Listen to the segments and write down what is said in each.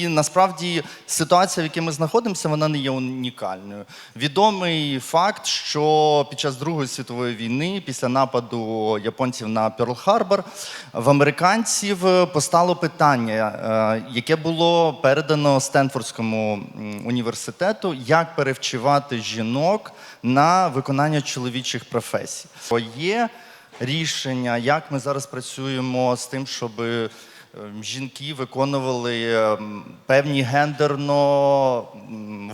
І насправді ситуація, в якій ми знаходимося, вона не є унікальною. Відомий факт, що під час Другої світової війни, після нападу японців на Перл-Харбор, в американців постало питання, е, яке було передано Стенфордському університету, як перевчувати жінок на виконання чоловічих професій. Є рішення, як ми зараз працюємо з тим, щоб жінки виконували ем, певні гендерно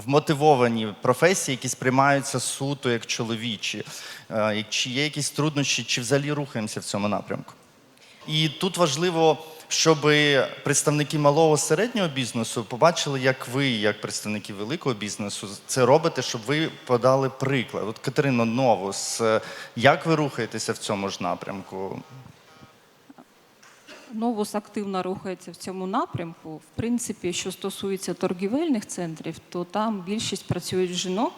вмотивовані професії, які сприймаються суто як чоловічі. Е, Чи є якісь труднощі, чи взагалі рухаємося в цьому напрямку? І тут важливо, щоб представники малого середнього бізнесу побачили, як ви, як представники великого бізнесу, це робите, щоб ви подали приклад. От Катерино Новус, як ви рухаєтеся в цьому ж напрямку? Новус активно рухається в цьому напрямку. В принципі, що стосується торгівельних центрів, то там більшість працюють жінок.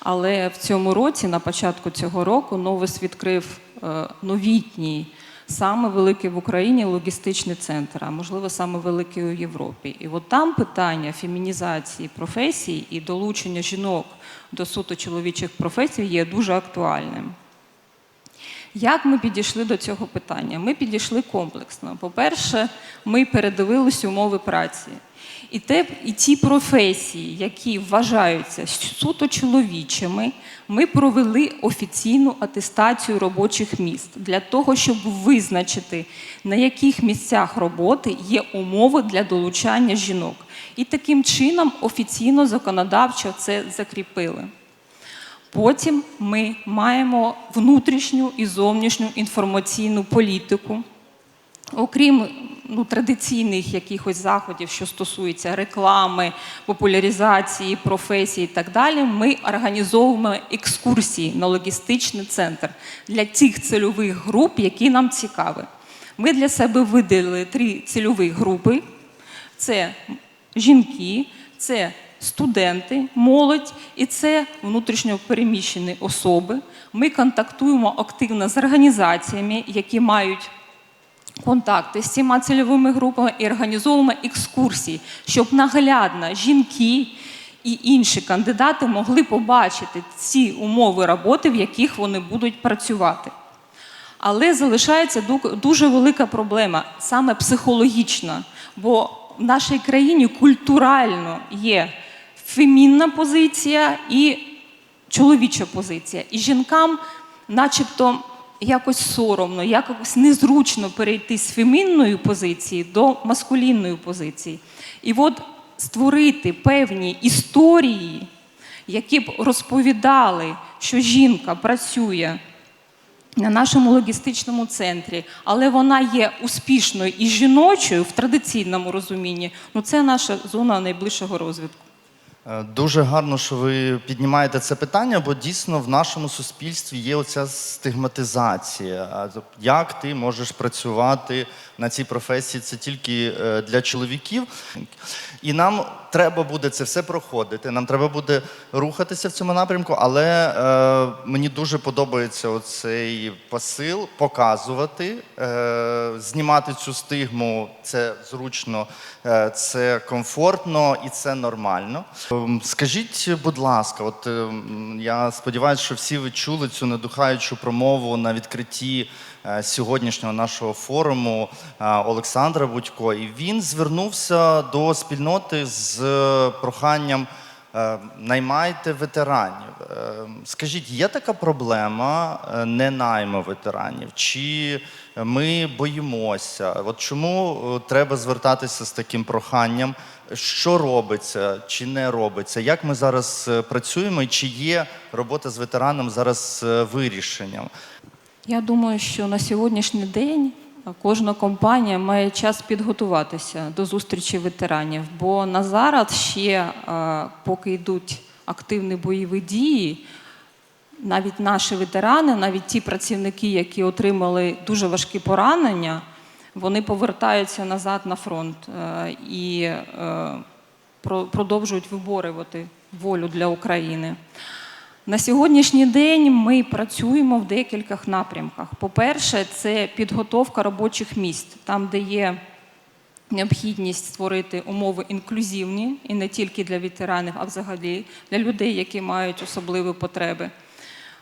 Але в цьому році, на початку цього року, Новус відкрив е, новітній, саме великий в Україні логістичний центр, а можливо, саме великий у Європі. І от там питання фемінізації професій і долучення жінок до суто чоловічих професій є дуже актуальним. Як ми підійшли до цього питання? Ми підійшли комплексно. По-перше, ми передивились умови праці. І, те, і ті професії, які вважаються суто чоловічими, ми провели офіційну атестацію робочих місць для того, щоб визначити, на яких місцях роботи є умови для долучання жінок. І таким чином офіційно законодавчо це закріпили. Потім ми маємо внутрішню і зовнішню інформаційну політику. Окрім ну, традиційних якихось заходів, що стосуються реклами, популяризації, професій і так далі, ми організовуємо екскурсії на логістичний центр для тих цільових груп, які нам цікаві. Ми для себе виділили три цільові групи: це жінки, це студенти, молодь і це внутрішньо переміщені особи. Ми контактуємо активно з організаціями, які мають контакти з цими цільовими групами і організовуємо екскурсії, щоб наглядно жінки і інші кандидати могли побачити ці умови роботи, в яких вони будуть працювати. Але залишається дуже велика проблема, саме психологічна, бо в нашій країні культурально є фемінна позиція і чоловіча позиція. І жінкам, начебто, якось соромно, якось незручно перейти з фемінної позиції до маскулінної позиції. І от створити певні історії, які б розповідали, що жінка працює на нашому логістичному центрі, але вона є успішною і жіночою в традиційному розумінні. Ну це наша зона найближчого розвитку. Е, Дуже гарно, що ви піднімаєте це питання, бо дійсно в нашому суспільстві є оця стигматизація. Як ти можеш працювати на цій професії? Це тільки е, для чоловіків. І нам треба буде це все проходити. Нам треба буде рухатися в цьому напрямку, але е, мені дуже подобається оцей посил показувати, е, знімати цю стигму. Це зручно, е, це комфортно і це нормально. Ем, Скажіть, будь ласка, от ем, я сподіваюся, що всі ви чули цю надухаючу промову на відкритті е, сьогоднішнього нашого форуму е, Олександра Будько, і він звернувся до спільноти з е, проханням. Е, Наймайте ветеранів. Е, Скажіть, є така проблема е, не найму ветеранів? Чи ми боїмося? От чому треба звертатися з таким проханням? Що робиться чи не робиться? Як ми зараз працюємо, і чи є робота з ветераном зараз вирішенням? Я думаю, що на сьогоднішній день кожна компанія має час підготуватися до зустрічі ветеранів, бо на зараз ще, е, поки йдуть активні бойові дії, навіть наші ветерани, навіть ті працівники, які отримали дуже важкі поранення, вони повертаються назад на фронт е, і е, продовжують виборювати волю для України. На сьогоднішній день ми працюємо в декількох напрямках. По-перше, це підготовка робочих місць, там, де є необхідність створити умови інклюзивні і не тільки для ветеранів, а взагалі для людей, які мають особливі потреби.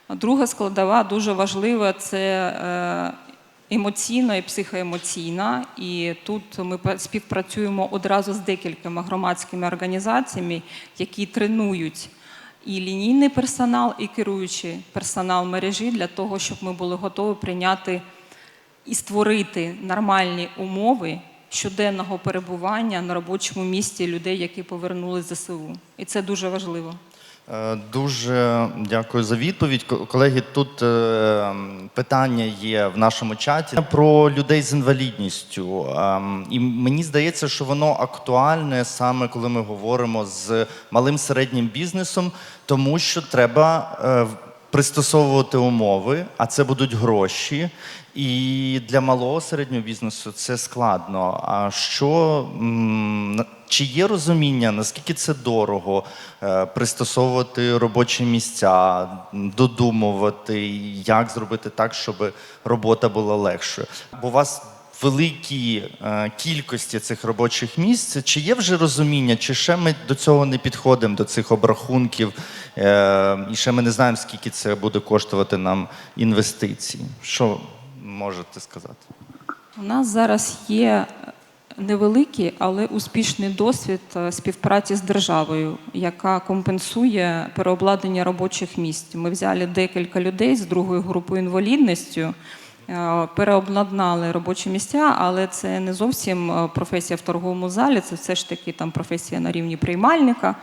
Друга складова дуже важлива це е, емоційна і психоемоційна. І тут ми співпрацюємо одразу з декількома громадськими організаціями, які тренують і лінійний персонал, і керуючий персонал мережі для того, щоб ми були готові прийняти і створити нормальні умови щоденного перебування на робочому місці людей, які повернули з ЗСУ. І це дуже важливо. Е, Дуже дякую за відповідь. Колеги, тут е, питання є в нашому чаті про людей з інвалідністю. Ем, І мені здається, що воно актуальне саме коли ми говоримо з малим середнім бізнесом, тому що треба е, пристосовувати умови, а це будуть гроші. І для малого середнього бізнесу це складно. А що чи є розуміння, наскільки це дорого е, пристосовувати робочі місця, додумувати, як зробити так, щоб робота була легшою? Бо у вас великі е, кількості цих робочих місць. Чи є вже розуміння, чи ще ми до цього не підходимо, до цих обрахунків, е, і ще ми не знаємо, скільки це буде коштувати нам інвестицій? Що можете сказати? У нас зараз є невеликий, але успішний досвід е, співпраці з державою, яка компенсує переобладнання робочих місць. Ми взяли декілька людей з другою групою інвалідністю, е, переобладнали робочі місця, але це не зовсім е, професія в торговому залі, це все ж таки там професія на рівні приймальника.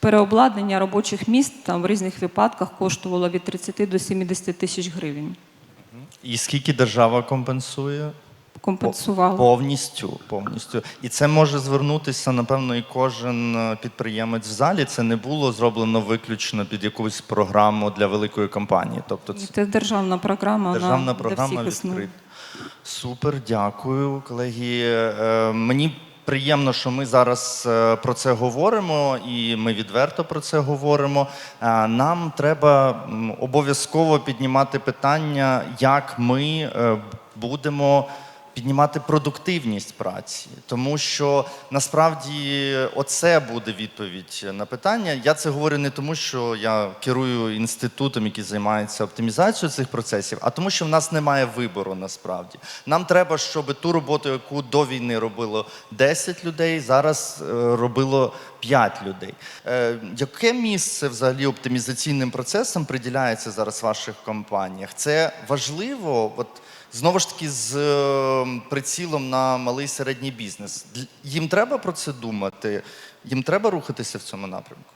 Переобладнання робочих місць там в різних випадках коштувало від 30 до 70 тисяч гривень. І скільки держава компенсує? Компенсувала. Повністю, повністю. І це може звернутися, напевно, і кожен е, підприємець в залі. Це не було зроблено виключно під якусь програму для великої компанії. Тобто це Це державна програма. державна вона програма для всіх існує. відкрита. Супер, дякую, колеги. Е, Мені приємно, що ми зараз е, про це говоримо, і ми відверто про це говоримо. Нам треба обов'язково піднімати питання, як ми будемо. Піднімати продуктивність праці, тому що насправді оце буде відповідь на питання. Я це говорю не тому, що я керую інститутом, який займається оптимізацією цих процесів, а тому, що в нас немає вибору насправді. Нам треба, щоб ту роботу, яку до війни робило 10 людей, зараз е, робило 5 людей. Е, Яке місце взагалі оптимізаційним процесам приділяється зараз в ваших компаніях? Це важливо. От Знову ж таки, з е, прицілом на малий середній бізнес. Їм треба про це думати, їм треба рухатися в цьому напрямку.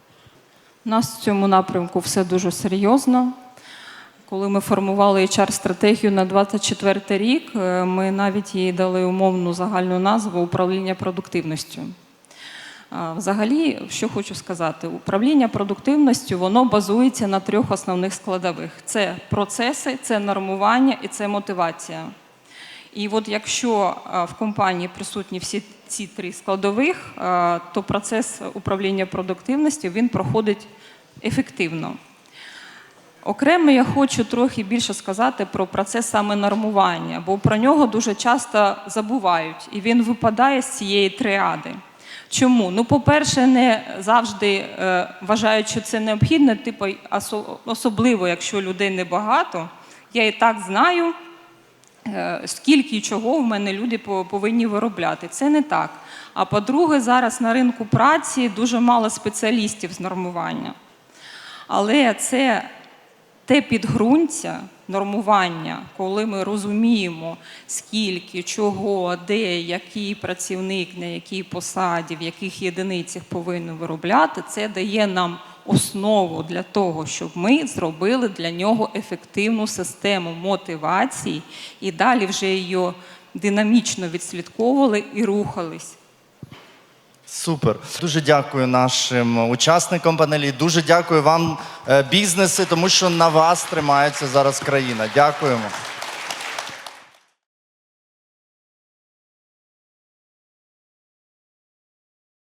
У нас в цьому напрямку все дуже серйозно. Коли ми формували HR-стратегію на 24 рік, е, ми навіть їй дали умовну загальну назву управління продуктивністю. Взагалі, що хочу сказати, управління продуктивністю воно базується на трьох основних складових: це процеси, це нормування і це мотивація. І от якщо в компанії присутні всі ці три складових, то процес управління продуктивністю він проходить ефективно. Окремо я хочу трохи більше сказати про процес саме нормування, бо про нього дуже часто забувають, і він випадає з цієї тріади. Чому? Ну, по-перше, не завжди е, вважають, що це необхідно, типу, особливо, якщо людей небагато. Я і так знаю, е, скільки і чого в мене люди повинні виробляти. Це не так. А по-друге, зараз на ринку праці дуже мало спеціалістів з нормування. Але це те підґрунтя нормування, коли ми розуміємо, скільки, чого, де, який працівник, на якій посаді, в яких єдиницях повинен виробляти, це дає нам основу для того, щоб ми зробили для нього ефективну систему мотивації і далі вже її динамічно відслідковували і рухались. Супер. Дуже дякую нашим учасникам панелі. Дуже дякую вам, е, бізнеси, тому що на вас тримається зараз країна. Дякуємо.